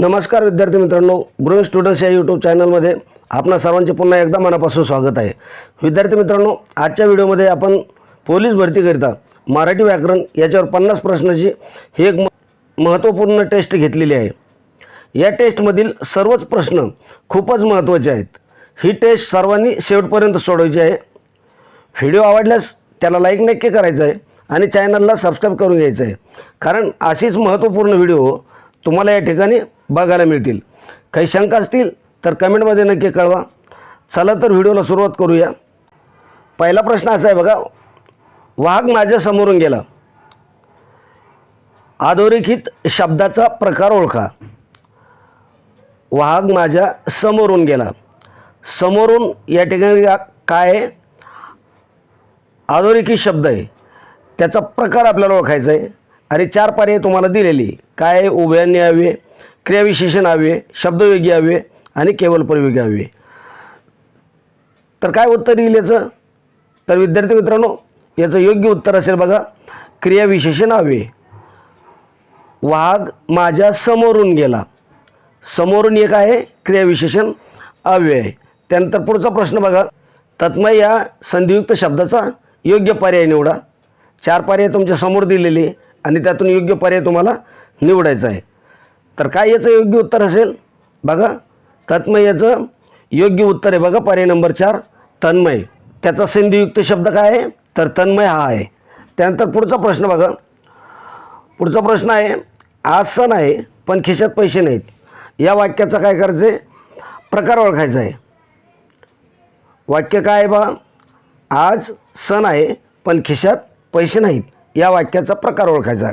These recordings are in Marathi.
नमस्कार विद्यार्थी मित्रांनो ग्रोईंग स्टुडंट्स या यूट्यूब चॅनलमध्ये आपणा सर्वांचे पुन्हा एकदा मनापासून स्वागत आहे. विद्यार्थी मित्रांनो आजच्या व्हिडिओमध्ये आपण पोलीस भरतीकरिता मराठी व्याकरण याच्यावर पन्नास प्रश्नाची ही एक म- महत्त्वपूर्ण टेस्ट घेतलेली आहे. या टेस्टमधील सर्वच प्रश्न खूपच महत्त्वाचे आहेत. ही टेस्ट सर्वांनी शेवटपर्यंत सोडवायची आहे. व्हिडिओ आवडल्यास त्याला लाईक नक्की करायचं आहे आणि चॅनलला सबस्क्राईब करून घ्यायचं आहे. कारण अशीच महत्त्वपूर्ण व्हिडिओ तुम्हाला या ठिकाणी बघायला मिळतील. काही शंका असतील तर कमेंटमध्ये नक्की कळवा. चला तर व्हिडिओला सुरुवात करूया. पहिला प्रश्न असा आहे बघा वाघ माझ्या समोरून गेला. अधोरेखित शब्दाचा प्रकार ओळखा. वाघ माझ्या समोरून गेला. समोरून या ठिकाणी काय आहे? अधोरेखित शब्द आहे. त्याचा प्रकार आपल्याला ओळखायचा आहे. आणि चार पर्याय तुम्हाला दिलेली. काय आहे? न्यावे क्रियाविशेषण हवे शब्दयोगी हवे आणि केवळ प्रयोगी हवे. तर काय उत्तर येईल याचं? तर विद्यार्थी मित्रांनो याचं योग्य उत्तर असेल बघा. क्रियाविशेषण हवे. वाघ माझ्या समोरून गेला. समोरून एक आहे क्रियाविशेषण अव्यय आहे. त्यानंतर पुढचा प्रश्न बघा. तत्मय या संधियुक्त शब्दाचा योग्य पर्याय निवडा. चार पर्याय तुमच्यासमोर दिलेले आणि त्यातून योग्य पर्याय तुम्हाला निवडायचा आहे. तर काय याचं योग्य उत्तर असेल? बघा तन्मय याचं योग्य उत्तर आहे बघा पर्याय नंबर चार तन्मय. त्याचा संधियुक्त शब्द काय आहे? तर तन्मय हा आहे. त्यानंतर पुढचा प्रश्न बघा. पुढचा प्रश्न आहे आज सण आहे पण खिशात पैसे नाहीत. या वाक्याचा काय करायचं आहे? प्रकार ओळखायचा आहे. वाक्य काय आहे बा? आज सण आहे पण खिशात पैसे नाहीत. या वाक्याचा प्रकार ओळखायचा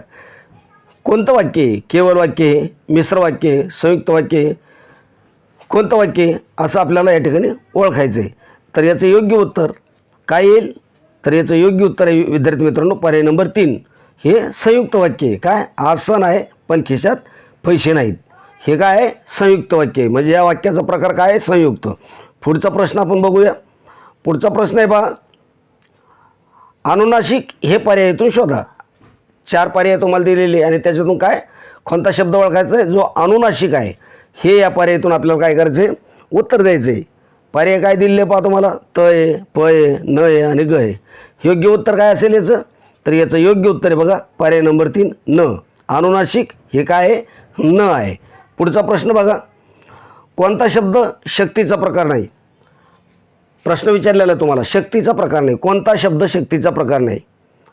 कोणतं वाक्य आहे? केवळ वाक्य आहे? मिश्र वाक्य आहे? संयुक्त वाक्य आहे? कोणतं वाक्य आहे? असं आपल्याला या ठिकाणी ओळखायचं आहे. तर याचं योग्य उत्तर काय येईल? तर याचं योग्य उत्तर आहे विद्यार्थी मित्रांनो पर्याय नंबर तीन. हे संयुक्त वाक्य आहे. काय? आसन आहे पण खिशात पैसे नाहीत. हे काय? आहे संयुक्त वाक्य आहे. म्हणजे या वाक्याचा प्रकार काय आहे? संयुक्त. पुढचा प्रश्न आपण बघूया. पुढचा प्रश्न आहे पहा अनुनाशिक हे पर्यायातून शोधा. चार पर्याय तुम्हाला दिलेले आणि त्याच्यातून काय? कोणता शब्द ओळखायचा आहे? जो अनुनाशिक आहे. हे या पर्यायातून आपल्याला काय करायचं आहे? उत्तर द्यायचं आहे. पर्याय काय दिलेले पहा तुम्हाला? तय पय नय आणि गय. योग्य उत्तर काय असेल याचं? तर याचं योग्य उत्तर आहे बघा. पर्याय नंबर तीन न. अनुनाशिक हे काय आहे? न आहे. पुढचा प्रश्न बघा. कोणता शब्द शक्तीचा प्रकार नाही? प्रश्न विचारलेला आहे तुम्हाला. शक्तीचा प्रकार नाही. कोणता शब्द शक्तीचा प्रकार नाही?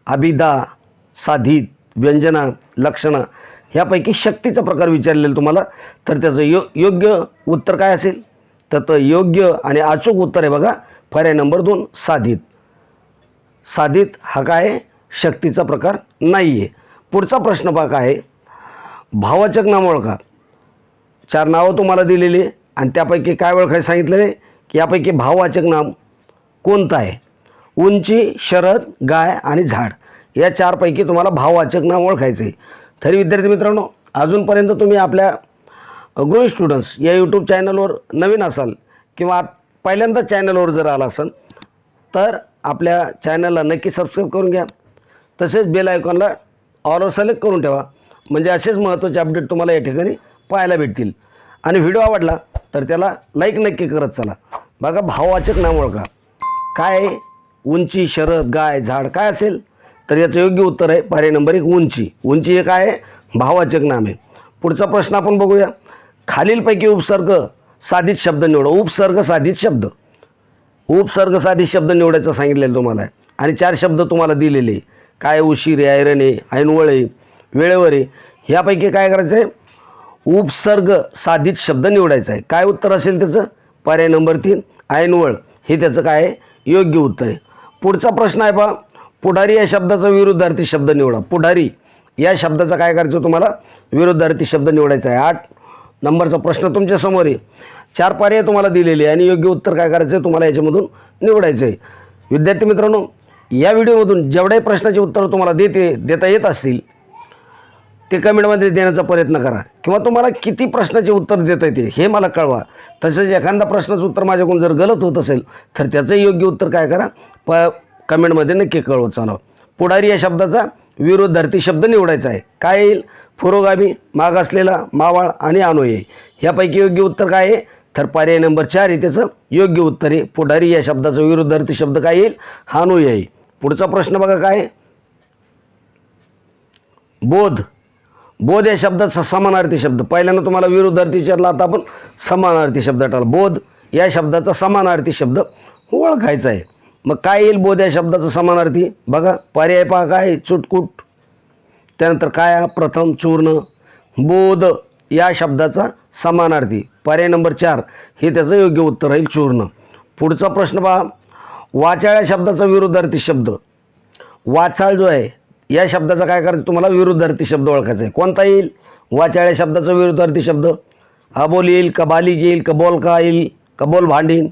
अभिदा साधित व्यंजना लक्षणं ह्यापैकी शक्तीचा प्रकार विचारलेला तुम्हाला. तर त्याचं यो योग्य उत्तर काय असेल? तर तर योग्य आणि अचूक उत्तर आहे बघा. पर्याय नंबर दोन साधित. साधित हा काय? आहे? शक्तीचा प्रकार नाही आहे पुढचा प्रश्न पहा काय आहे? भावाचक नाम ओळखा. चार नावं तुम्हाला दिलेली आहे आणि त्यापैकी काय ओळखायला सांगितलं आहे की यापैकी भाववाचक नाम कोणतं आहे? उंची शरद गाय आणि झाड. या चारपैकी तुम्हाला भाववाचक नाम ओळखायचं आहे तरी विद्यार्थी मित्रांनो अजूनपर्यंत तुम्ही आपल्या ग्रोई स्टुडंट्स या यूट्यूब चॅनलवर नवीन असाल किंवा पहिल्यांदा चॅनलवर जर आला असाल तर आपल्या चॅनलला नक्की सबस्क्राईब करून घ्या. तसेच बेल आयकॉनला ऑलवर सिलेक्ट करून ठेवा. म्हणजे असेच महत्त्वाचे अपडेट तुम्हाला या ठिकाणी पाहायला भेटतील. आणि व्हिडिओ आवडला तर त्याला लाईक नक्की करत चला. बघा भाववाचक नाम ओळखा. काय आहे? उंची शरद गाय झाड काय असेल? तर याचं योग्य उत्तर आहे पर्याय नंबर एक उंची. उंची हे काय आहे? भाववाचक नाम आहे. पुढचा प्रश्न आपण बघूया. खालीलपैकी उपसर्ग साधित शब्द निवडा. उपसर्ग साधित शब्द. उपसर्ग साधित शब्द निवडायचं सांगितलेलं तुम्हाला आहे. आणि चार शब्द तुम्हाला दिलेले काय उशीर आहे ऐरण आहे ऐनवळ आहे वेळेवर आहे. ह्यापैकी काय करायचं आहे? उपसर्ग साधित शब्द निवडायचा आहे. काय उत्तर असेल त्याचं? पर्याय नंबर तीन ऐनवळ. हे त्याचं काय आहे? योग्य उत्तर आहे. पुढचा प्रश्न आहे पहा. पुढारी या शब्दाचा विरुद्धार्थी शब्द निवडा. पुढारी या शब्दाचा काय करायचं तुम्हाला? विरुद्धार्थी शब्द निवडायचा आहे. आठ नंबरचा प्रश्न तुमच्यासमोर आहे. चार पर्याय तुम्हाला दिलेले आहे आणि योग्य उत्तर काय करायचं आहे तुम्हाला याच्यामधून निवडायचं आहे विद्यार्थी मित्रांनो या व्हिडिओमधून जेवढ्याही प्रश्नाचे उत्तर तुम्हाला देते देता येत असतील ते कमेंटमध्ये देण्याचा प्रयत्न करा. किंवा तुम्हाला किती प्रश्नाचे उत्तर देता येते हे मला कळवा. तसेच एखादा प्रश्नाचं उत्तर माझ्याकडून जर गलत होत असेल तर त्याचंही योग्य उत्तर काय करा. प कमेंटमध्ये नक्की कळवत चालवा पुढारी या शब्दाचा विरोधार्थी शब्द निवडायचा आहे. काय येईल? पुरोगामी मागासलेला मावाळ आणि अनुयायी ह्यापैकी योग्य उत्तर काय आहे? तर पर्याय नंबर चार आहे त्याचं योग्य उत्तर आहे. पुढारी या शब्दाचा विरुद्धार्थी शब्द काय येईल? अनुयायी पुढचा प्रश्न बघा काय बोध. बोध या शब्दाचा समानार्थी शब्द. पहिल्यांदा तुम्हाला विरुद्धार्थी विचारला आता आपण समानार्थी शब्द टाळला बोध या शब्दाचा समानार्थी शब्द ओळखायचा आहे. मग काय येईल बोध या शब्दाचा समानार्थी? बघा पर्याय पहा काय आहे? चुटकुट. त्यानंतर काय प्रथम चूर्ण. बोध या शब्दाचा समानार्थी. पर्याय नंबर चार. हे त्याचं योग्य उत्तर राहील चूर्ण. पुढचा प्रश्न पहा. वाचाळ या शब्दाचा विरुद्धार्थी शब्द. वाचाळ जो आहे या शब्दाचा काय करायचं तुम्हाला? विरुद्धार्थी शब्द ओळखायचा आहे. कोणता येईल? वाचाळ या शब्दाचा विरुद्धार्थी शब्द. अबोल येईल कबालिक येईल कबोल का येईल कबोल भांडीन.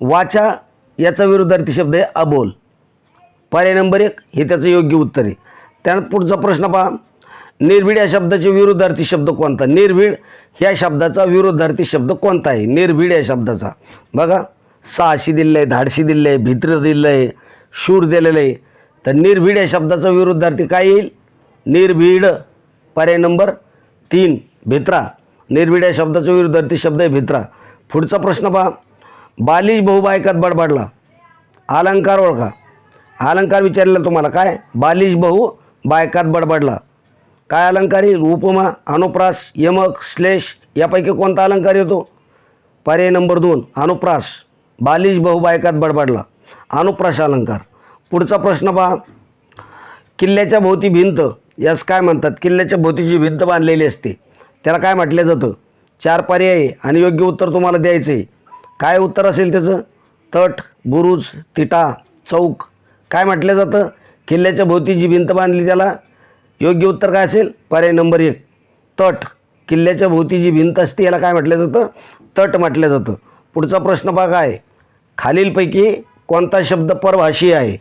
वाचा याचा विरुद्धार्थी शब्द आहे अबोल. पर्याय नंबर एक हे त्याचं योग्य उत्तर आहे. त्यानंतर पुढचा प्रश्न पहा. निर्भीड या शब्दाचे विरुद्धार्थी शब्द कोणता? निर्भीड ह्या शब्दाचा विरुद्धार्थी शब्द कोणता आहे? निर्भीड या शब्दाचा. बघा साहशी दिलं आहे धाडशी दिलं आहे भित्र दिलं आहे शूर दिलेलं आहे. तर निर्भीड या शब्दाचा विरुद्धार्थी काय येईल? निर्भीड. पर्याय नंबर तीन भित्रा. निर्भीड या शब्दाचा विरुद्धार्थी शब्द आहे भित्रा. पुढचा प्रश्न पहा. बालिश बहुबायकात बडबडला. अलंकार ओळखा. अलंकार विचारलेला तुम्हाला काय? बालिश बहु बायकात बडबडला. काय अलंकार? येईल उपमा अनुप्रास यमक श्लेष यापैकी कोणता अलंकार येतो? पर्याय नंबर दोन अनुप्रास. बालिश बहु बायकात बडबडला. अनुप्रास अलंकार. पुढचा प्रश्न पहा. किल्ल्याच्या भोवती भिंत यास काय म्हणतात? किल्ल्याच्या भोवती जी भिंत बांधलेली असते. त्याला काय म्हटलं जातं? चार पर्याय आहे आणि योग्य उत्तर तुम्हाला द्यायचं आहे काय उत्तर असेल त्याचं? तट बुरुज तिटा चौक. काय म्हटलं जातं? किल्ल्याच्या भोवती जी भिंत बांधली त्याला योग्य उत्तर काय असेल? पर्याय नंबर एक. तट. किल्ल्याच्या भोवती जी भिंत असते याला काय म्हटलं जातं? तट म्हटलं जातं. पुढचा प्रश्न पहा काय? खालीलपैकी कोणता शब्द परभाषी आहे?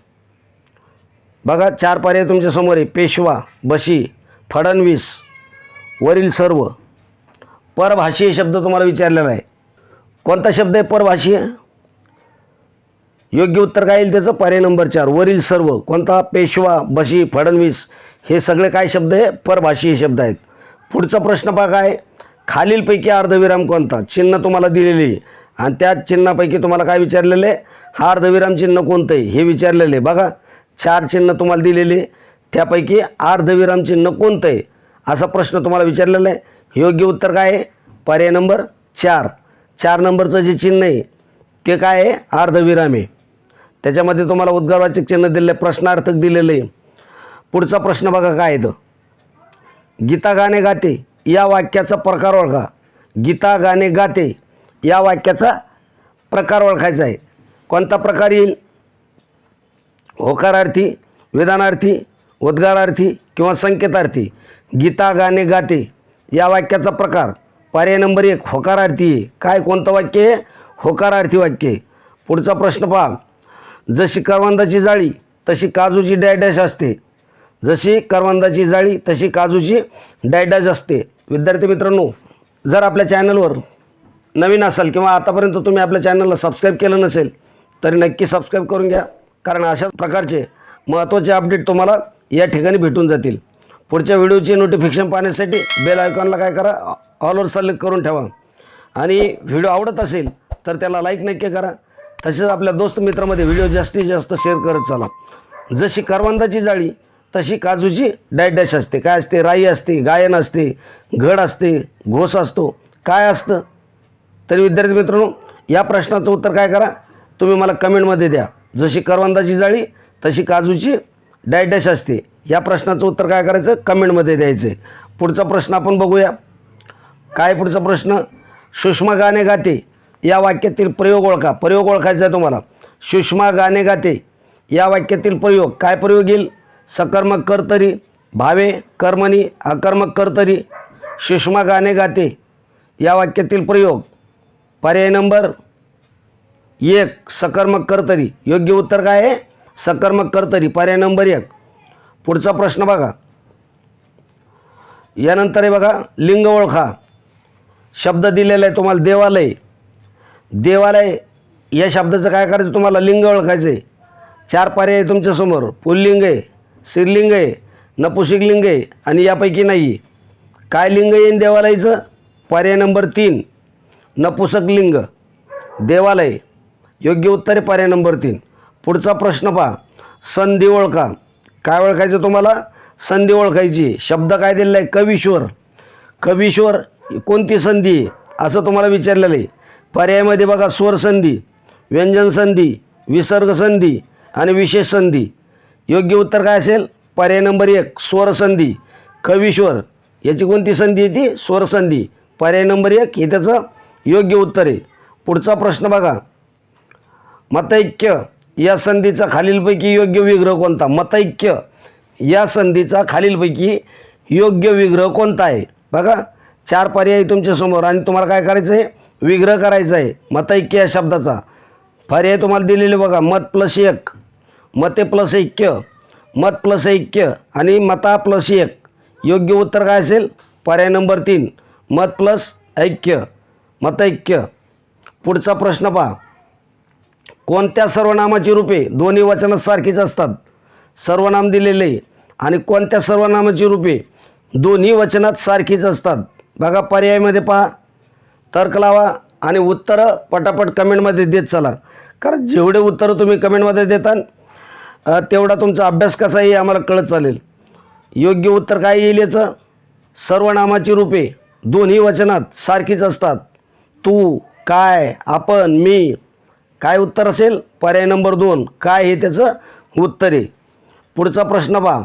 बघा चार पर्याय तुमच्यासमोर आहे. पेशवा बशी फडणवीस वरील सर्व. परभाषीय शब्द तुम्हाला विचारलेला आहे. कोणता शब्द आहे परभाषीय योग्य उत्तर काय येईल त्याचं? पर्याय नंबर चार. वरील सर्व कोणता पेशवा बशी फडणवीस हे सगळे काय शब्द आहे? परभाषीय शब्द आहेत. पुढचा प्रश्न पहा काय? खालीलपैकी अर्धविराम कोणता? चिन्ह तुम्हाला दिलेली आहे. आणि त्या चिन्हापैकी तुम्हाला काय विचारलेलं आहे? हा अर्धविराम चिन्ह कोणतं आहे? हे विचारलेलं आहे. बघा चार चिन्ह तुम्हाला दिलेले त्यापैकी अर्धविराम चिन्ह कोणतं आहे? असा प्रश्न तुम्हाला विचारलेला आहे. योग्य उत्तर काय आहे? पर्याय नंबर चार. चार नंबरचं जे चिन्ह आहे ते काय आहे? अर्धविराम आहे. त्याच्यामध्ये तुम्हाला उद्गारवाचक चिन्ह दिलेलं आहे प्रश्नार्थक दिलेलं आहे. पुढचा प्रश्न बघा काय आहे गीता गाणे गाते या वाक्याचा प्रकार ओळखा. गीता गाणे गाते या वाक्याचा प्रकार ओळखायचा आहे. कोणता प्रकार येईल? होकारार्थी विधानार्थी उद्गारार्थी किंवा संकेतार्थी. गीता गाणे गाते या वाक्याचा प्रकार. पर्याय नंबर एक होकारार्थी. काय कोणतं वाक्य आहे होकारार्थी वाक्य. आहे पुढचा प्रश्न पहा. जशी करवंदाची जाळी तशी काजूची डॅडॅश असते. जशी करवंदाची जाळी तशी काजूची डॅडॅश असते. विद्यार्थी मित्रांनो जर आपल्या चॅनलवर नवीन असाल किंवा आतापर्यंत तुम्ही आपल्या चॅनलला सबस्क्राईब केलं नसेल तरी नक्की सबस्क्राईब करून घ्या. कारण अशाच प्रकारचे महत्त्वाचे अपडेट तुम्हाला या ठिकाणी भेटून जातील. पुढच्या व्हिडिओचे नोटिफिकेशन पाहण्यासाठी बेल आयकॉनला काय करा. ऑलवर सलेक्ट करून ठेवा. आणि व्हिडिओ आवडत असेल तर त्याला लाईक नक्की करा. तसेच आपल्या दोस्त मित्रामध्ये व्हिडिओ जास्तीत जास्त शेअर करत चला. जशी करवंदाची जाळी तशी काजूची डॅश असते. काय असते? राई असते गायन असते घड असते घोस असतो. काय असतं? तरी विद्यार्थी मित्रांनो या प्रश्नाचं उत्तर काय करा? तुम्ही मला कमेंटमध्ये द्या. जशी करवंदाची जाळी तशी काजूची डायडॅश असते. या प्रश्नाचं उत्तर काय करायचं? कमेंटमध्ये द्यायचं. आहे पुढचा प्रश्न आपण बघूया. काय पुढचा प्रश्न? सुषमा गाणे गाते. या वाक्यातील प्रयोग ओळखा. प्रयोग ओळखायचा आहे तुम्हाला. सुषमा गाणे गाते. या वाक्यातील प्रयोग. काय प्रयोग येईल? सकर्मक कर्तरी भावे कर्मणी अकर्मक कर्तरी सुषमा गाणे गाते. या वाक्यातील प्रयोग. पर्याय नंबर एक सकर्मक कर्तरी योग्य उत्तर काय आहे? सकर्मक कर्तरी पर्याय नंबर एक. पुढचा प्रश्न बघा. यानंतर आहे बघा. लिंग ओळखा. शब्द दिलेला आहे तुम्हाला देवालय. देवालय या शब्दाचं काय करायचं? तुम्हाला लिंग ओळखायचं आहे. चार पर्याय आहे तुमच्यासमोर पुल्लिंग आहे स्त्रीलिंग आहे नपुसिकलिंग आहे आणि यापैकी नाही. काय लिंग येईन देवालयाचं? पर्याय नंबर तीन नपुसक लिंग देवालय योग्य उत्तर आहे पर्याय नंबर तीन. पुढचा प्रश्न पहा. संधी ओळखा. काय ओळखायचं तुम्हाला? संधी ओळखायची. शब्द काय दिलेला आहे? कवीश्वर. कवीश्वर कोणती संधी? आहे? असं तुम्हाला विचारलेलं आहे. पर्यायामध्ये बघा स्वर संधी व्यंजन संधी विसर्ग संधी आणि विशेष संधी. योग्य उत्तर काय असेल? पर्याय नंबर एक स्वर संधी. कवीश्वर याची कोणती संधी आहे ती? स्वर संधी. पर्याय नंबर एक हे त्याचं योग्य उत्तर आहे. पुढचा प्रश्न बघा. मतैक्य या संधीचा खालीलपैकी योग्य विग्रह कोणता? मतैक्य या संधीचा खालीलपैकी योग्य विग्रह कोणता आहे? बघा. चार पर्याय तुमच्यासमोर आणि तुम्हाला काय करायचं आहे विग्रह करायचा आहे मतैक्य या शब्दाचा. पर्याय तुम्हाला दिलेले बघा. मत प्लस एक. मते प्लस ऐक्य. मत प्लस ऐक्य आणि मता प्लस एक. योग्य उत्तर काय असेल? पर्याय नंबर तीन. मत प्लस ऐक्य. मतैक्य पुढचा प्रश्न पहा. कोणत्या सर्वनामाची रूपे दोन्ही वचनात सारखीच असतात? सर्वनाम दिलेले आणि कोणत्या सर्वनामाची रूपे दोन्ही वचनात सारखीच असतात? बघा पर्यायमध्ये पहा. तर्क लावा आणि उत्तरं पटापट कमेंटमध्ये देत चला. कारण जेवढे उत्तरं तुम्ही कमेंटमध्ये देताल तेवढा तुमचा अभ्यास कसा येईल आम्हाला कळत चालेल. योग्य उत्तर काय येईल याचं? सर्वनामाची रूपे दोन्ही वचनात सारखीच असतात. तू काय आपण मी काय उत्तर असेल? पर्याय नंबर दोन. काय हे त्याचं उत्तर. आहे पुढचा प्रश्न पहा.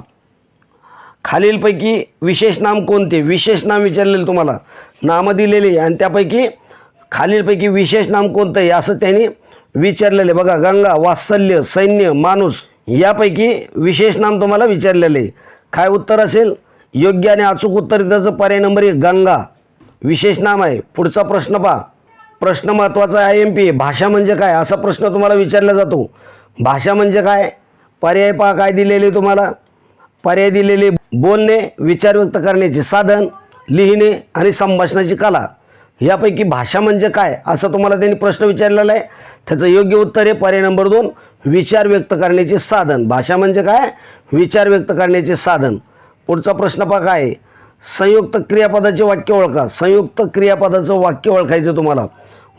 खालीलपैकी विशेष नाम कोणते? विशेष नाम विचारलेलं तुम्हाला. नामं दिलेली आणि त्यापैकी खालीलपैकी विशेष नाम कोणतं आहे असं त्यांनी विचारलेलं आहे. बघा गंगा वात्सल्य सैन्य माणूस यापैकी विशेष नाम तुम्हाला विचारलेलं आहे. काय उत्तर असेल? योग्य आणि अचूक उत्तर त्याचं पर्याय नंबर एक गंगा. विशेष नाम आहे. पुढचा प्रश्न पहा. प्रश्न महत्त्वाचा आहे एम पी भाषा म्हणजे काय? असा प्रश्न तुम्हाला विचारला जातो. भाषा म्हणजे काय? पर्याय पहा काय दिलेले तुम्हाला? पर्याय दिलेले बोलणे विचार व्यक्त करण्याचे साधन लिहिणे आणि संभाषणाची कला यापैकी भाषा म्हणजे काय असं तुम्हाला त्यांनी प्रश्न विचारलेला आहे. त्याचं योग्य उत्तर आहे पर्याय नंबर दोन विचार व्यक्त करण्याचे साधन. भाषा म्हणजे काय? विचार व्यक्त करण्याचे साधन. पुढचा प्रश्न पहा काय? आहे? संयुक्त क्रियापदाचे वाक्य ओळखा. संयुक्त क्रियापदाचं वाक्य ओळखायचं तुम्हाला.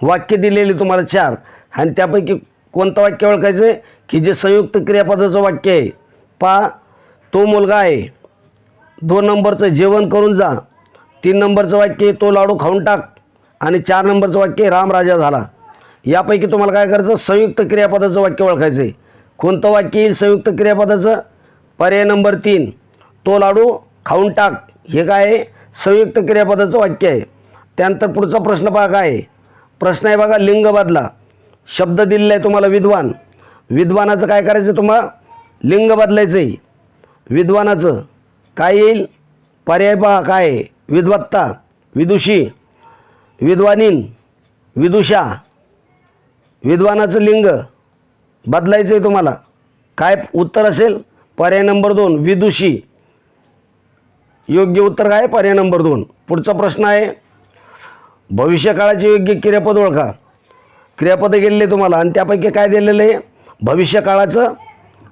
वाक्य दिलेले तुम्हाला चार. आणि त्यापैकी कोणतं वाक्य ओळखायचं आहे? की जे संयुक्त क्रियापदाचं वाक्य आहे. पहा. तो मुलगा आहे. दोन नंबरचं जेवण करून जा. तीन नंबरचं वाक्य तो लाडू खाऊन टाक. आणि चार नंबरचं वाक्य रामराजा राम राजा झाला. यापैकी तुम्हाला काय करायचं? संयुक्त क्रियापदाचं वाक्य ओळखायचं आहे कोणतं वाक्य येईल संयुक्त क्रियापदाचं? पर्याय नंबर तीन. तो लाडू खाऊन टाक. हे काय आहे? संयुक्त क्रियापदाचं वाक्य आहे. त्यानंतर पुढचा प्रश्न पहा काय आहे? प्रश्न आहे बघा लिंग बदला. शब्द दिलेला आहे तुम्हाला विद्वान. विद्वानाचं काय करायचं तुम्हाला लिंग बदलायचं आहे विद्वानाचं. काय येईल? पर्याय पहा काय आहे? विद्वत्ता विदुषी विद्वानीन विदुषा. विद्वानाचं लिंग बदलायचं आहे तुम्हाला. काय उत्तर असेल? पर्याय नंबर दोन विदुषी. योग्य उत्तर काय? पर्याय नंबर दोन. पुढचा प्रश्न आहे भविष्यकाळाचे योग्य क्रियापद ओळखा. क्रियापदं गेलेले तुम्हाला आणि त्यापैकी काय दिलेलं आहे? भविष्यकाळाचं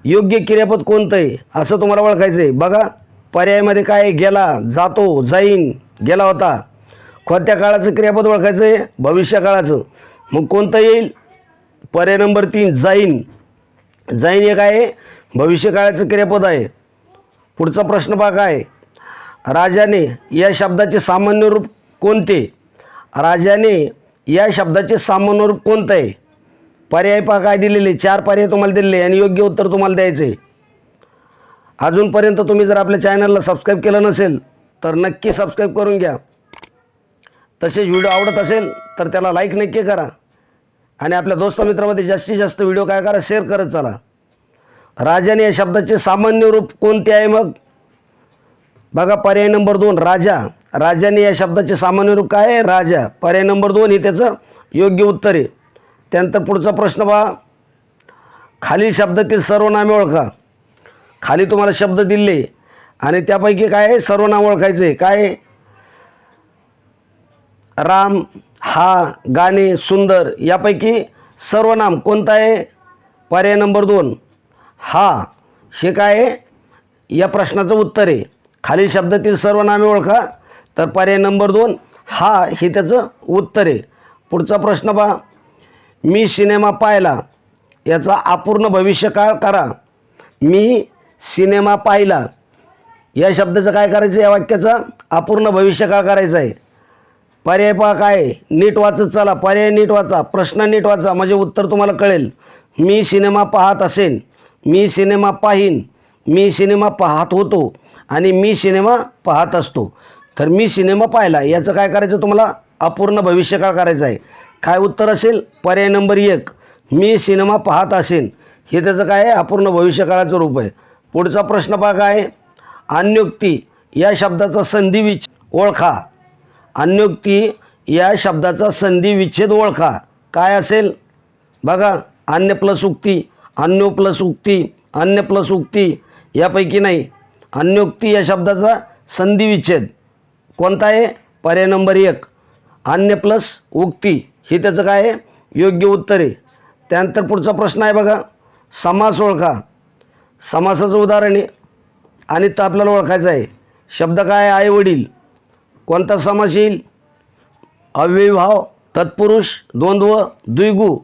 योग्य क्रियापद कोणतं आहे असं तुम्हाला ओळखायचं आहे बघा पर्यायामध्ये काय आहे? गेला जातो जाईन गेला होता. कोणत्या काळाचं क्रियापद ओळखायचं आहे भविष्यकाळाचं. मग कोणतं येईल? पर्याय नंबर तीन जाईन. जाईन हे काय आहे? भविष्यकाळाचं क्रियापद आहे. पुढचा प्रश्न पहा काय आहे? राजाने या शब्दाचे सामान्य रूप कोणते? राजाने या शब्दाचे सामान्य रूप कोणतं आहे पर्याय पहा काय दिलेले? चार पर्याय तुम्हाला दिलेले आणि योग्य उत्तर तुम्हाला द्यायचं. आहे अजूनपर्यंत तुम्ही जर आपल्या चॅनलला सबस्क्राईब केलं नसेल तर नक्की सबस्क्राईब करून घ्या. तसेच व्हिडिओ आवडत असेल तर त्याला लाईक नक्की करा. आणि आपल्या दोस्तमित्रामध्ये जास्तीत जास्त व्हिडिओ काय करा शेअर करत चला. राजाने या शब्दाचे सामान्य रूप कोणते आहे मग? बघा पर्याय नंबर दोन राजा. राजाने या शब्दाचे सामान्य रूप काय आहे? राजा. पर्याय नंबर दोन हे त्याचं योग्य उत्तर आहे. त्यानंतर पुढचा प्रश्न पहा खालील शब्दातील सर्वनामे ओळखा. खाली तुम्हाला शब्द दिले आणि त्यापैकी काय आहे? सर्वनाम ओळखायचं. आहे काय आहे? राम हा गाणे सुंदर यापैकी सर्वनाम कोणता आहे? पर्याय नंबर दोन. हा हे काय आहे? या प्रश्नाचं उत्तर आहे. खालील शब्दातील सर्वनामे ओळखा. तर पर्याय नंबर दोन हा हे त्याचं उत्तर आहे. पुढचा प्रश्न पहा मी सिनेमा पाहिला. याचा अपूर्ण भविष्यकाळ करा. मी सिनेमा पाहिला. या शब्दाचं काय करायचं? या वाक्याचा अपूर्ण भविष्यकाळ करायचा आहे. पर्याय पहा काय? आहे? नीट वाचत चला. पर्याय नीट वाचा. प्रश्न नीट वाचा. म्हणजे उत्तर तुम्हाला कळेल. मी सिनेमा पाहत असेन. मी सिनेमा पाहीन. मी सिनेमा पाहत होतो. आणि मी सिनेमा पाहत असतो. तर मी सिनेमा पाहिला. याचं काय करायचं? तुम्हाला अपूर्ण भविष्यकाळ करायचं आहे. काय उत्तर असेल? पर्याय नंबर एक मी सिनेमा पाहत असेन. हे त्याचं काय आहे? अपूर्ण भविष्यकाळाचं रूप आहे. पुढचा प्रश्न पहा काय आहे? अन्योक्ती या शब्दाचा संधिविच ओळखा. अन्योक्ती या शब्दाचा संधी विच्छेद ओळखा. काय असेल? बघा अन्य प्लस उक्ती अन्यो प्लस उक्ती अन्य प्लस उक्ती यापैकी नाही. अन्योक्ती या शब्दाचा संधी विच्छेद. कोणता आहे? पर्याय नंबर एक अन्य प्लस उक्ती. हे त्याचं काय आहे? योग्य उत्तर आहे. त्यानंतर पुढचा प्रश्न आहे बघा. समास ओळखा. समासाचं उदाहरण आहे. आणि तो आपल्याला ओळखायचं आहे. शब्द काय आहे? वडील कोणता समास येईल? अव्ययभाव तत्पुरुष द्वंद्व द्विगु.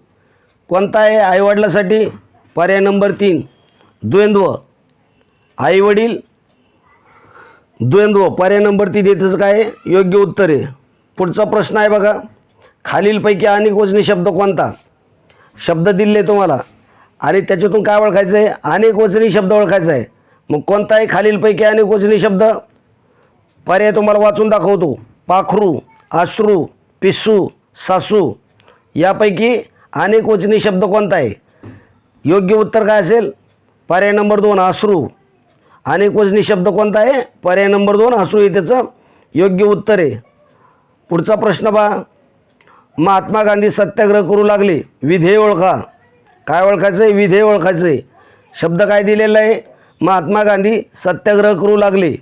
कोणता आहे? आईवडिलासाठी. पर्याय नंबर तीन. द्वंद्व. आईवडील. द्वंद्व. पर्याय नंबर तीन येतच काय आहे? योग्य उत्तर आहे. पुढचा प्रश्न आहे बघा. खालीलपैकी अनेक वचनी शब्द कोणता? शब्द दिले तुम्हाला. आणि त्याच्यातून काय ओळखायचं आहे? अनेक वचनी शब्द ओळखायचा आहे. मग कोणता आहे खालीलपैकी अनेक वचनी शब्द? पर्याय तुम्हाला वाचून दाखवतो. पाखरू आश्रू पिस्सू सासू यापैकी अनेक वचनी शब्द कोणता आहे? योग्य उत्तर काय असेल? पर्याय नंबर दोन आश्रू अनेक वचनी शब्द कोणता आहे? पर्याय नंबर दोन आश्रू हे त्याचं योग्य उत्तर आहे. पुढचा प्रश्न पहा. महात्मा गांधी सत्याग्रह करू लागले. विधेय ओळखा. काय ओळखायचं आहे विधेय ओळखायचं आहे शब्द काय दिलेला आहे? महात्मा गांधी सत्याग्रह करू लागले.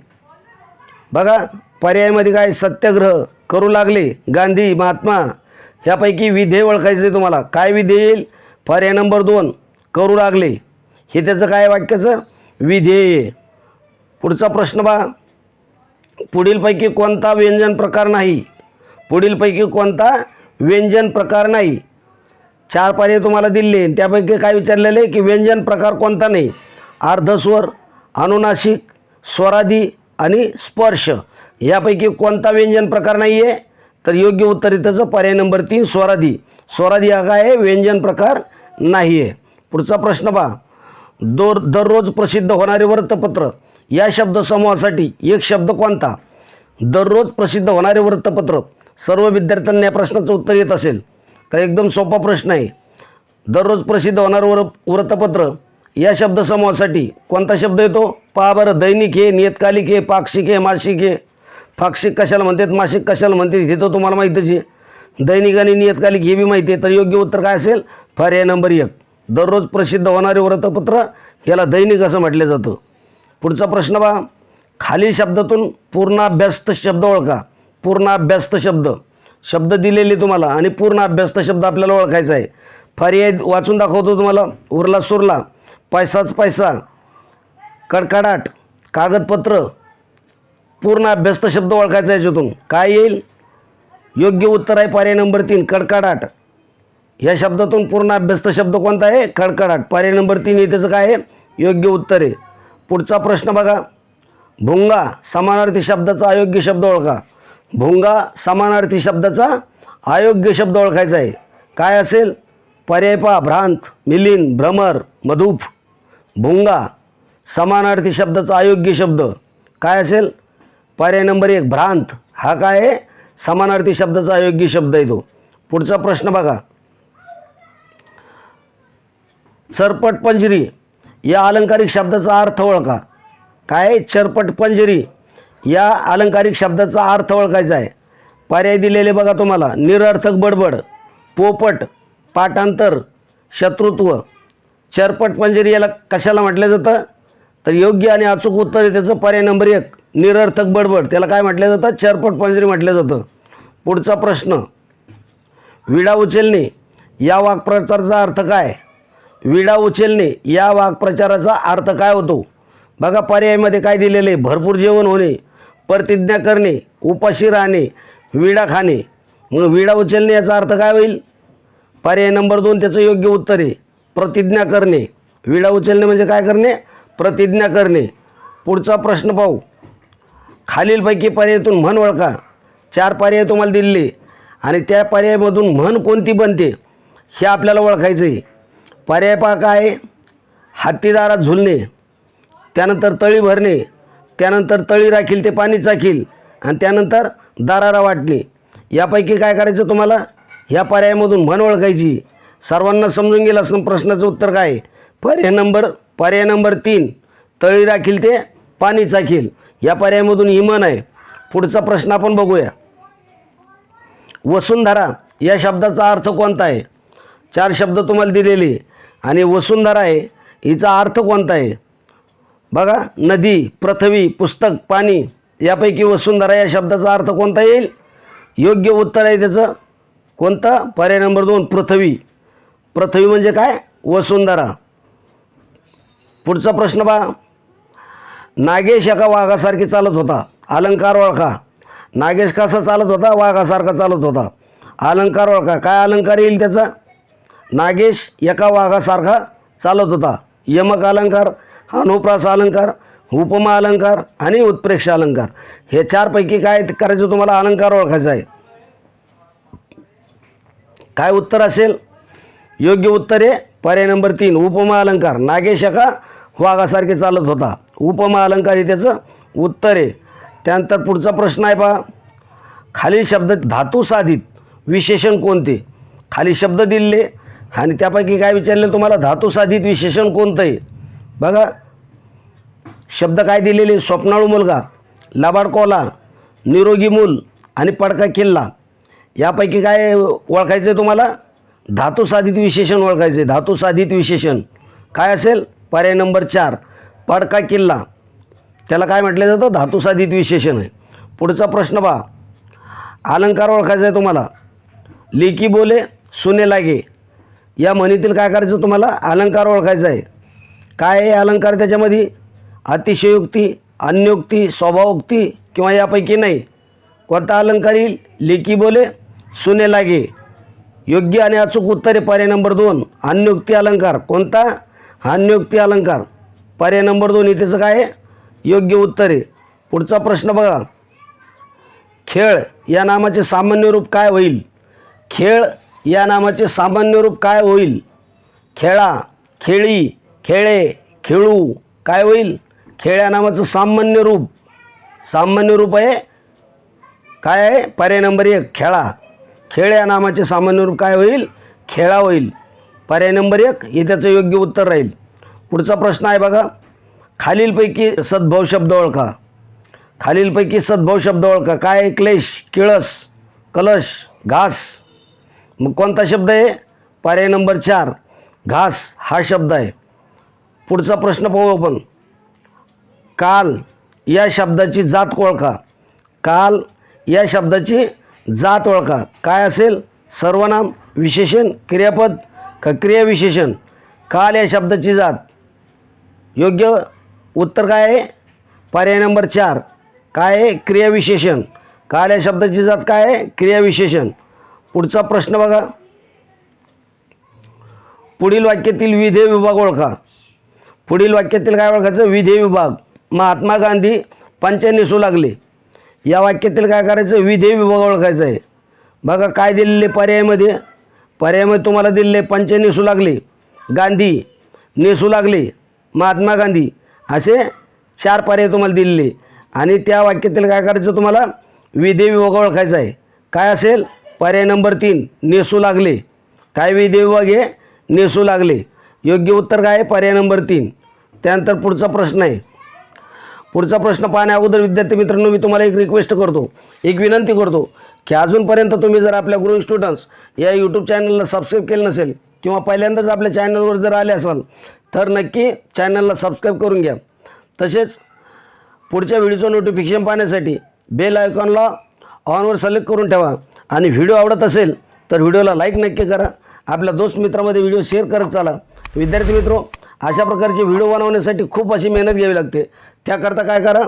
बघा पर्यायामध्ये काय? सत्याग्रह करू लागले. गांधी महात्मा ह्यापैकी विधेय ओळखायचं आहे तुम्हाला. काय विधेय येईल? पर्याय नंबर दोन करू लागले. हे त्याचं काय वाक्याचं? विधेय. पुढचा प्रश्न बा पुढीलपैकी कोणता व्यंजन प्रकार नाही? पुढीलपैकी कोणता व्यंजन प्रकार नाही. चार पर्याय तुम्हाला दिले. त्यापैकी काय विचारलेलं आहे की व्यंजन प्रकार कोणता नाही? अर्धस्वर अनुनासिक स्वरादी आणि स्पर्श. यापैकी कोणता व्यंजन प्रकार नाही आहे तर योग्य उत्तर आहे त्याचं पर्याय नंबर तीन स्वरादी. स्वरादी हा काय आहे? व्यंजन प्रकार नाही आहे पुढचा प्रश्न पहा. दोर दररोज प्रसिद्ध होणारे वृत्तपत्र. या शब्दसमूहासाठी एक शब्द कोणता? दररोज प्रसिद्ध होणारे वृत्तपत्र. सर्व विद्यार्थ्यांना या प्रश्नाचं उत्तर येत असेल तर एकदम सोपा प्रश्न आहे. दररोज प्रसिद्ध होणारं वर वृत्तपत्र या शब्दसमूहासाठी कोणता शब्द येतो? पहा बरं दैनिक आहे नियतकालिक आहे पाक्षिक आहे मासिक आहे पाक्षिक कशाला म्हणतात? मासिक कशाला म्हणतात? हे तर तुम्हाला माहीतच आहे. दैनिक आणि नियतकालिक हे बी माहिती आहे तर योग्य उत्तर काय असेल? पर्याय नंबर एक. दररोज प्रसिद्ध होणारे वृत्तपत्र याला दैनिक असं म्हटलं जातं. पुढचा प्रश्न बा खालील शब्दातून पूर्ण अभ्यस्त शब्द ओळखा. पूर्ण अभ्यस्त शब्द शब्द दिलेले तुम्हाला आणि पूर्ण अभ्यस्त शब्द आपल्याला ओळखायचा आहे. पर्याय वाचून दाखवतो तुम्हाला. उरला सुरला पैसाच पैसा कडकडाट कागदपत्र पूर्ण अभ्यस्त शब्द ओळखायचा आहे याच्यातून. काय येईल? योग्य उत्तर आहे पर्याय नंबर तीन कडकडाट. या शब्दातून पूर्ण अभ्यस्त शब्द कोणता आहे? कडकडाट. पर्याय नंबर तीन हे त्याचं काय आहे? योग्य उत्तर आहे. पुढचा प्रश्न बघा. भुंगा समानार्थी शब्दाचा अयोग्य शब्द ओळखा. भुंगा समानार्थी शब्दाचा अयोग्य शब्द ओळखायचा आहे. काय असेल? पर्यायपा भ्रांत मिलीन भ्रमर मधुप. भुंगा समानार्थी शब्दाचा अयोग्य शब्द. काय असेल? पर्याय नंबर एक भ्रांत. हा काय आहे? समानार्थी शब्दाचा अयोग्य शब्द आहे तो. पुढचा प्रश्न बघा. चरपट पंजरी. या अलंकारिक शब्दाचा अर्थ ओळखा. काय? आहे? चरपट पंजरी. या अलंकारिक शब्दाचा अर्थ ओळखायचा आहे. पर्याय दिलेले बघा तुम्हाला. निरर्थक बडबड पोपट पाठांतर शत्रुत्व. चरपट पंजरी याला कशाला म्हटलं जातं? तर योग्य आणि अचूक उत्तर आहे त्याचं. पर्याय नंबर एक निरर्थक बडबड. त्याला काय म्हटलं जातं? चरपट पंजरी म्हटलं जातं. पुढचा प्रश्न विडा उचलणे या वाक्प्रचाराचा अर्थ काय? विडा उचलणे या वाक्प्रचाराचा अर्थ काय होतो? बघा पर्यायामध्ये काय दिलेलं आहे? भरपूर जेवण होणे प्रतिज्ञा करणे उपाशी राहणे विडा खाणे. मग विडा उचलणे याचा अर्थ काय होईल? पर्याय नंबर दोन त्याचं योग्य उत्तर आहे. प्रतिज्ञा करणे. विडा उचलणे म्हणजे काय करणे? प्रतिज्ञा करणे. पुढचा प्रश्न पाहू. खालीलपैकी पर्यायातून म्हण ओळखा. चार पर्याय तुम्हाला दिले आणि त्या पर्यायामधून म्हण कोणती बनते? हे आपल्याला ओळखायचं आहे पर्याय पहा काय? आहे? हत्तीदारात झुलणे. त्यानंतर तळी भरणे. त्यानंतर तळी राखील ते पाणी चाखील. आणि त्यानंतर दारारा वाटणे. यापैकी काय करायचं तुम्हाला? ह्या पर्यायामधून म्हण ओळखायची. सर्वांना समजून गेलं असं प्रश्नाचं उत्तर काय? आहे? पर्याय नंबर पर्याय नंबर तीन. तळी राखील ते पाणी चाखील. या पर्यायामधून ही म्हण आहे. पुढचा प्रश्न आपण बघूया. वसुंधरा या शब्दाचा अर्थ कोणता आहे? चार शब्द तुम्हाला दिलेले. आणि वसुंधरा आहे हिचा अर्थ कोणता आहे? बघा नदी पृथ्वी पुस्तक पाणी यापैकी वसुंधरा या शब्दाचा अर्थ कोणता येईल? योग्य उत्तर आहे त्याचं. कोणतं? पर्याय नंबर दोन पृथ्वी. पृथ्वी म्हणजे काय? वसुंधरा. पुढचा प्रश्न पहा. नागेश एका वाघासारखी चालत होता. अलंकार ओळखा. नागेश कसा चालत होता? वाघासारखा चालत होता. अलंकार ओळखा. काय अलंकार येईल त्याचा? नागेश एका वाघासारखा चालत होता. यमक अलंकार. अनुप्रास अलंकार उपमा अलंकार आणि उत्प्रेक्ष अलंकार. हे चारपैकी काय करायचं तुम्हाला? अलंकार ओळखायचा आहे. काय उत्तर असेल? योग्य उत्तर आहे. पर्याय नंबर तीन उपमा अलंकार. नागेश एका वाघासारखे चालत होता. उपमा अलंकार हे त्याचं उत्तर आहे. त्यानंतर पुढचा प्रश्न आहे पहा. खालील शब्द धातू साधित विशेषण कोणते? खाली शब्द दिले आणि त्यापैकी काय विचारले तुम्हाला? धातू साधित विशेषण कोणतं आहे बघा. शब्द काय दिलेले? स्वप्नाळू मुलगा लबाडकोला निरोगी मूल आणि पडका किल्ला. यापैकी काय ओळखायचं आहे तुम्हाला? धातू साधित विशेषण ओळखायचं आहे धातू साधित विशेषण. काय असेल? पर्याय नंबर चार पडका किल्ला. त्याला काय म्हटलं जातं? धातू साधित विशेषण आहे. पुढचा प्रश्न पहा. अलंकार ओळखायचा आहे तुम्हाला. लेकी बोले सुने लागे. या म्हणीतील काय करायचं तुम्हाला? अलंकार ओळखायचा आहे काय आहे अलंकार त्याच्यामध्ये? अतिशयोक्ती अन्योक्ती स्वभावोक्ती किंवा यापैकी नाही. कोणता अलंकार येईल? लेकी बोले सुने लागे. योग्य आणि अचूक उत्तर पर्याय नंबर दोन. अन्योक्ती अलंकार. कोणता? अन्योक्ती अलंकार. पर्याय नंबर दोन इथेचं काय आहे? योग्य उत्तर. आहे पुढचा प्रश्न बघा. खेळ या नामाचे सामान्य रूप काय होईल? खेळ या नामाचे सामान्य रूप काय होईल? खेळा खेळी खेळे खेळू काय होईल? खेळ या नामाचं सामान्य रूप. सामान्य रूप आहे काय आहे? पर्याय नंबर एक खेळा. खेळ या नामाचे सामान्य रूप काय होईल? खेळा होईल. पर्याय नंबर एक हे त्याचं योग्य उत्तर राहील. पुढचा प्रश्न आहे बघा. खालीलपैकी सद्भाव शब्द ओळखा. खालीलपैकी सद्भाव शब्द ओळखा. काय आहे? क्लेश किळस कलश घास. मग कोणता शब्द आहे? पर्याय नंबर चार घास हा शब्द आहे. पुढचा प्रश्न पाहू आपण. काल या शब्दाची जात ओळखा. काल या शब्दाची जात ओळखा. काय असेल? सर्वनाम विशेषण क्रियापद का क्रियाविशेषण काल या शब्दाची जात. योग्य उत्तर काय आहे? पर्याय नंबर चार. काय आहे? क्रियाविशेषण काल या शब्दाची जात काय आहे? क्रियाविशेषण पुढचा प्रश्न बघा. पुढील वाक्यातील विधेय विभाग ओळखा. पुढील वाक्यातील काय ओळखायचं? विधेय विभाग. महात्मा गांधी पंचे नेसू लागले. या वाक्यातील काय करायचं? विधेय विभाग ओळखायचं आहे. बघा काय दिलेले पर्यायमध्ये? पर्यायमध्ये तुम्हाला दिलेले पंचे नेसू लागले. गांधी नेसू लागले. महात्मा गांधी. असे चार पर्याय तुम्हाला दिलेले. आणि त्या वाक्यातील काय करायचं तुम्हाला? विधेय विभाग ओळखायचा आहे. काय असेल? पर्याय नंबर तीन नेसू लागले. काय विधेय विभाग आहे? नेसू लागले. योग्य उत्तर काय आहे? पर्याय नंबर तीन. त्यानंतर पुढचा प्रश्न आहे. पुढचा प्रश्न पाहण्या अगोदर विद्यार्थी मित्रांनो मी तुम्हाला एक रिक्वेस्ट करतो. एक विनंती करतो की अजूनपर्यंत तुम्ही जर आपल्या गुरु स्टुडंट्स या यूट्यूब चॅनलला सबस्क्राईब केलं नसेल किंवा पहिल्यांदाच आपल्या चॅनलवर जर आले असाल तर नक्की चॅनलला सबस्क्राईब करून घ्या. तसेच पुढच्या व्हिडिओचं नोटिफिकेशन पाहण्यासाठी बेल आयकॉनला ऑनवर सिलेक्ट करून ठेवा. आणि व्हिडिओ आवडत असेल तर व्हिडिओला लाईक नक्की करा. आपल्या दोस्त मित्रामध्ये व्हिडिओ शेअर करत चाला. विद्यार्थी मित्रो अशा प्रकारचे व्हिडिओ बनवण्यासाठी खूप अशी मेहनत घ्यावी लागते. त्याकरता काय करा?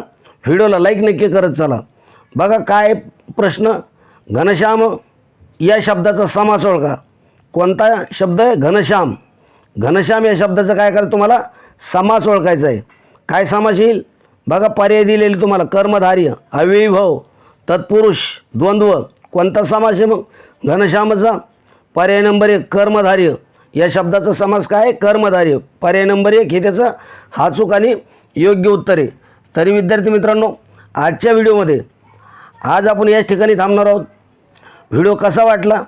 व्हिडिओला लाईक नक्की करत चला. बघा काय प्रश्न? घनश्याम या शब्दाचा समास ओळखा. कोणता शब्द आहे? घनश्याम. घनश्याम या शब्दाचं काय करा तुम्हाला? समास ओळखायचा आहे. काय समास येईल? बघा पर्याय दिलेली तुम्हाला. कर्मधार्य अविभव तत्पुरुष द्वंद्व. कोणता समास आहे मग? घनश्यामचा. पर्याय नंबर एक कर्मधार्य. या शब्दाचा समास काय? आहे कर्मधार्य. पर्याय नंबर एक हे त्याचं हाचूक आणि योग्य उत्तर. आहे तरी विद्यार्थी मित्रांनो आजच्या व्हिडिओमध्ये आज आपण याच ठिकाणी थांबणार आहोत. व्हिडिओ कसा वाटला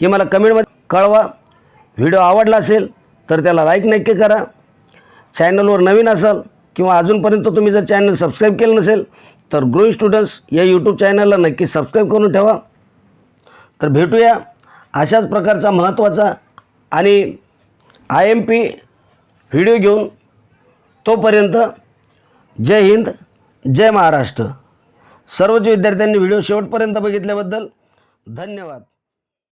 हे मला कमेंटमध्ये कळवा. व्हिडिओ आवडला असेल तर त्याला लाईक नक्की करा. चॅनलवर नवीन असाल किंवा अजूनपर्यंत तुम्ही जर चॅनल सबस्क्राईब केलं नसेल तर ग्रोईंग स्टुडंट्स या यूट्यूब चॅनलला नक्की सबस्क्राईब करून ठेवा. तर भेटूया अशाच प्रकारचा महत्त्वाचा आणि आय एम पी व्हिडिओ घेऊन. तोपर्यंत जय हिंद जय महाराष्ट्र. सर्वच विद्यार्थ्यांनी व्हिडिओ शेवटपर्यंत बघितल्याबद्दल धन्यवाद.